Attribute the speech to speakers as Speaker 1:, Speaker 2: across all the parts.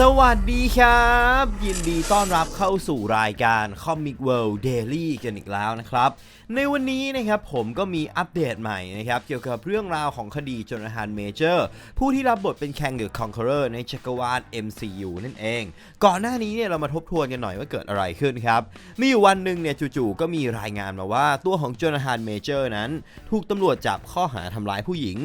Speaker 1: สวัสดีครับ ยินดีต้อนรับเข้าสู่รายการ Comic World Daily กันอีกแล้วนะครับ ในวันนี้นะครับผมก็มีอัปเดตใหม่นะครับ เกี่ยวกับเรื่องราวของคดีจนาธานเมเจอร์ ผู้ที่รับบทเป็นแคงเดอร์คอนเคอร์ในจักรวาล MCU นั่นเอง ก่อนหน้านี้เนี่ยเรามาทบทวนกันหน่อยว่าเกิดอะไรขึ้นครับ มีอยู่วันหนึ่งเนี่ยจู่ๆก็มีรายงานมาว่าตัวของจนาธานเมเจอร์นั้น ถูกตำรวจจับข้อหาทำร้ายผู้หญิง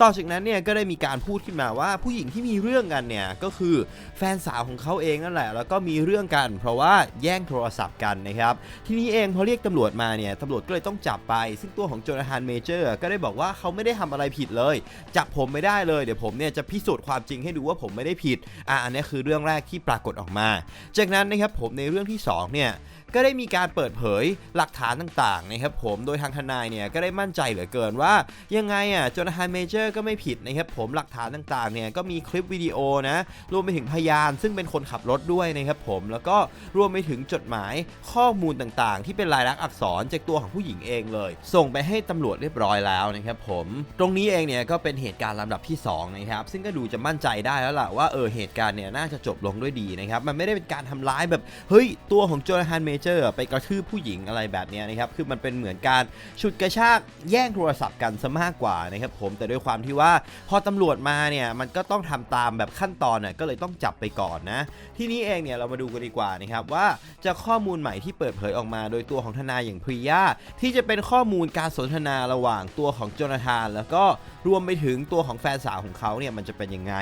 Speaker 1: ต่อจากนั้นเนี่ยก็ได้มีการพูดขึ้นมาว่าผู้หญิงที่มีเรื่องกันเนี่ยก็คือแฟนสาวของเขาเองนั่นแหละ แล้วก็มีเรื่องกัน เพราะว่าแย่งโทรศัพท์กันนะครับ ทีนี้เองพอเรียกตำรวจมาเนี่ยตำรวจก็เลยต้องจับไป ซึ่งตัวของโจนาธานเมเจอร์ก็ได้บอกว่าเขาไม่ได้ทำอะไรผิดเลย จับผมไม่ได้เลยเดี๋ยวผมเนี่ยจะพิสูจน์ความจริงให้ดูว่าผมไม่ได้ผิดอะอันนี้คือเรื่องแรกที่ปรากฏออกมา จากนั้นนะครับผมในเรื่องที่สองเนี่ยก็ได้มีการเปิดเผยหลักฐานต่างๆนะครับผมโดยทางทนายเนี่ยก็ได้มั่นใจเหลือเกินว่า ยังไงอะโจนาธานเมเจอร์ก็ไม่ผิดนะครับผมหลักฐานต่างๆเนี่ยก็มีคลิปวิดีโอนะรวมไปถึงพยานซึ่งเป็นคนขับรถด้วยนะครับผม แล้วก็รวมไปถึงจดหมายข้อมูลต่างๆ ที่เป็นลายลักษณ์อักษรจากตัวของผู้หญิงเองเลย ส่งไปให้ตำรวจเรียบร้อยแล้วนะครับผม ตรงนี้เองเนี่ยก็เป็นเหตุการณ์ลำดับที่สองนะครับซึ่งก็ดูจะมั่นใจได้แล้วล่ะว่าเออเหตุการณ์เนี่ยน่าจะจบลงด้วยดีนะครับมันไม่ได้เป็นการทำร้ายแบบเฮ้ยตัวของโจนาธานเมเจอร์ไปกระทืบผู้หญิงอะไรแบบนี้นะครับคือมันเป็นเหมือนการฉุดกระชากแย่งโทรศัพท์กันซะมากกว่านะครับผมแต่ด้วยความที่ว่าพอตำรวจมาเนี่ยมันก็ต้องทำตามแบบขั้นตอนน่ะก็เลยต้องจับไปก่อนนะ ที่นี้เองเนี่ยเรามาดูกันดีกว่านะครับว่าจากข้อมูลใหม่ที่เปิดเผยออกมาโดยตัวของทนายอย่างพริยาที่จะเป็นข้อมูลการสนทนาระหว่างตัวของโจนาธาน แล้วก็รวมไปถึงตัวของแฟนสาวของเขาเนี่ยมันจะเป็นยังไง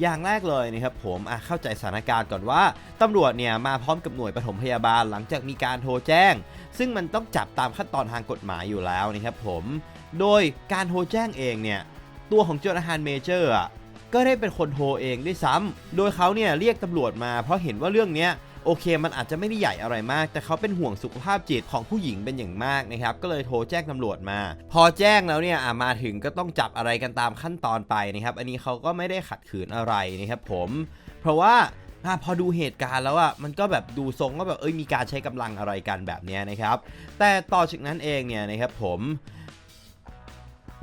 Speaker 1: อย่างแรกเลยนะครับผมอะเข้าใจสถานการณ์ก่อนว่าตำรวจเนี่ยมาพร้อมกับหน่วยปฐมพยาบาลหลังจากมีการโทรแจ้ง ซึ่งมันต้องจับตามขั้นตอนทางกฎหมายอยู่แล้วนะครับผม โดยการโทรแจ้งเองเนี่ยตัวของโจนาธานเมเจอร์ ก็ได้เป็นคนโทรเองด้วยซ้ำโดยเขาเนี่ยเรียกตำรวจมา เพราะเห็นว่าเรื่องเนี้ยโอเค มันอาจจะไม่ได้ใหญ่อะไรมาก แต่เขาเป็นห่วงสุขภาพจิตของผู้หญิงเป็นอย่างมากนะครับ ก็เลยโทรแจ้งตำรวจมา พอแจ้งแล้วเนี่ยมาถึงก็ต้องจับอะไรกันตามขั้นตอนไปนะครับ อันนี้เขาก็ไม่ได้ขัดขืนอะไรนะครับผม เพราะว่าพอดูเหตุการณ์แล้วอะมันก็แบบดูทรงว่าแบบเอ้ยมีการใช้กำลังอะไรกันแบบนี้นะครับ แต่ต่อจากนั้นเองเนี่ยนะครับผม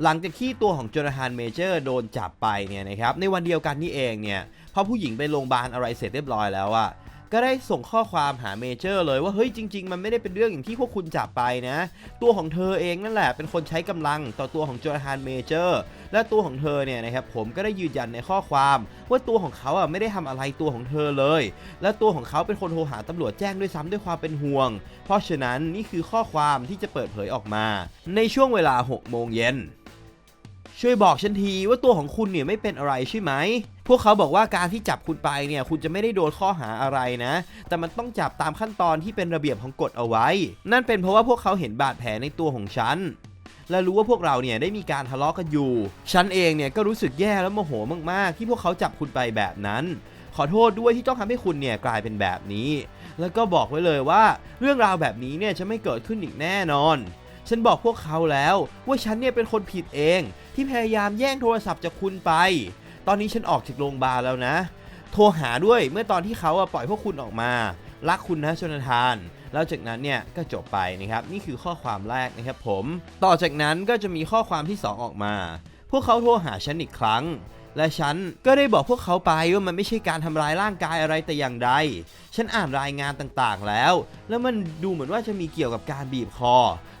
Speaker 1: หลังจากที่ตัวของโจนาธานเมเจอร์โดนจับไปเนี่ยนะครับในวันเดียวกันนี่เองเนี่ยพอผู้หญิงไปโรงพยาบาลอะไรเสร็จเรียบร้อยแล้วอะก็ได้ส่งข้อความหาเมเจอร์เลยว่าเฮ้ยจริง ๆ มันไม่ได้เป็นเรื่องอย่างที่พวกคุณจับไปนะ ตัวของเธอเองนั่นแหละเป็นคนใช้กำลังต่อตัวของโจนาธานเมเจอร์และตัวของเธอเนี่ยนะครับผมก็ได้ยืนยันในข้อความว่าตัวของเขาอะไม่ได้ทำอะไรตัวของเธอเลย และตัวของเขาเป็นคนโทรหาตำรวจแจ้งด้วยซ้ำด้วยความเป็นห่วง เพราะฉะนั้นนี่คือข้อความที่จะเปิดเผยออกมา ในช่วงเวลา6โมงเย็น ช่วยบอกฉันทีว่าตัวของคุณเนี่ยไม่เป็นอะไรใช่ไหม พวกเขาบอกว่าการที่จับคุณไปเนี่ยคุณจะไม่ได้โดนข้อหาอะไรนะ แต่มันต้องจับตามขั้นตอนที่เป็นระเบียบของกฎเอาไว้ นั่นเป็นเพราะว่าพวกเขาเห็นบาดแผลในตัวของฉันและรู้ว่าพวกเราเนี่ยได้มีการทะเลาะกันอยู่ ฉันเองเนี่ยก็รู้สึกแย่และโมโหมาก ๆ ที่พวกเขาจับคุณไปแบบนั้น ขอโทษด้วยที่ต้องทำให้คุณเนี่ยกลายเป็นแบบนี้ แล้วก็บอกไว้เลยว่า เรื่องราวแบบนี้เนี่ยจะไม่เกิดขึ้นอีกแน่นอน ฉันบอกพวกเขาแล้วว่าฉันเนี่ยเป็นคนผิดเอง ที่พยายามแย่งโทรศัพท์จากคุณไป ตอนนี้ฉันออกจากโรงพยาบาลแล้วนะ โทรหาด้วยเมื่อตอนที่เขาปล่อยพวกคุณออกมารักคุณนะชนทาน แล้วจากนั้นเนี่ยก็จบไปนะครับ นี่คือข้อความแรกนะครับผม ต่อจากนั้นก็จะมีข้อความที่ 2 ออกมา พวกเขาโทรหาฉันอีกครั้ง และฉันก็ได้บอกพวกเขาไปว่ามันไม่ใช่การทำร้ายร่างกายอะไรแต่อย่างใด ฉันอ่านรายงานต่างๆแล้ว แล้วมันดูเหมือนว่าจะมีเกี่ยวกับการบีบคอ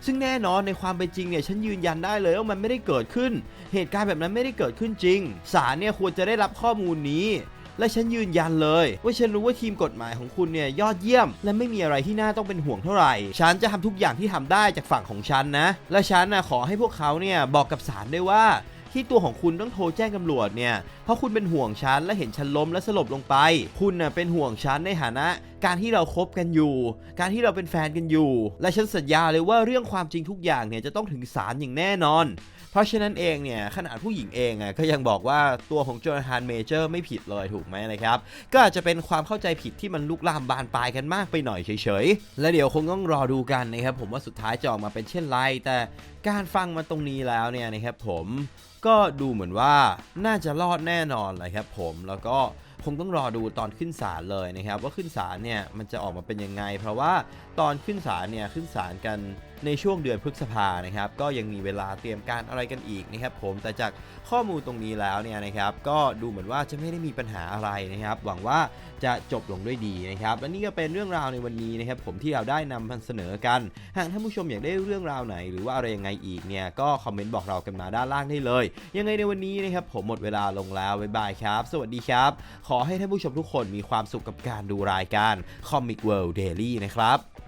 Speaker 1: ซึ่งแน่นอนในความเป็นจริงเนี่ยฉันยืนยันได้เลยว่ามันไม่ได้เกิดขึ้น เหตุการณ์แบบนั้นไม่ได้เกิดขึ้นจริง ศาลเนี่ยควรจะได้รับข้อมูลนี้และฉันยืนยันเลย ว่าฉันรู้ว่าทีมกฎหมายของคุณเนี่ยยอดเยี่ยม และไม่มีอะไรที่น่าต้องเป็นห่วงเท่าไหร่ ฉันจะทำทุกอย่างที่ทำได้จากฝั่งของฉันนะ และฉันนะขอให้พวกเขาเนี่ยบอกกับศาลด้ว่า ที่ตัวของคุณต้องโทรแจ้งตำรวจเนี่ยเพราะคุณเป็นห่วงฉันและเห็นฉันล้มและสลบลงไป คุณน่ะเป็นห่วงฉันในฐานะ การที่เราคบกันอยู่ การที่เราเป็นแฟนกันอยู่ และฉันสัญญาเลยว่าเรื่องความจริงทุกอย่างเนี่ยจะต้องถึงศาลอย่างแน่นอน เพราะฉะนั้นเองเนี่ยขนาดผู้หญิงเองอะก็ยังบอกว่าตัวของโจนาธานเมเจอร์ไม่ผิดเลยถูกไหมนะครับ ก็อาจจะเป็นความเข้าใจผิดที่มันลุกลามบานปลายกันมากไปหน่อยเฉยๆ และเดี๋ยวคงต้องรอดูกันนะครับผมว่าสุดท้ายจะออกมาเป็นเช่นไร แต่การฟังมาตรงนี้แล้วเนี่ยนะครับผมก็ดูเหมือนว่าน่าจะรอดแน่นอนเลยครับผมแล้วก็ คงต้องรอดูตอนขึ้นศาลเลยนะครับ ว่าขึ้นศาลเนี่ยมันจะออกมาเป็นยังไง เพราะว่าตอนขึ้นศาลเนี่ยขึ้นศาลกันในช่วงเดือนพฤษภานะครับ ก็ยังมีเวลาเตรียมการอะไรกันอีกนะครับผมแต่จากข้อมูลตรงนี้แล้วเนี่ยนะครับ ก็ดูเหมือนว่าจะไม่ได้มีปัญหาอะไรนะครับ หวังว่าจะจบลงด้วยดีนะครับ และนี่ก็เป็นเรื่องราวในวันนี้นะครับ ผมที่เราได้นำมาเสนอกัน หากท่านผู้ชมอยากได้เรื่องราวไหน หรือว่าอะไรยังไงอีกเนี่ยก็คอมเมนต์บอกเรากันมาด้านล่างได้เลย ยังไงในวันนี้นะครับผมหมดเวลาลงแล้วบ๊ายบายครับ สวัสดีครับ ขอให้ท่านผู้ชมทุกคนมีความสุขกับการดูรายการ Comic World Daily นะครับ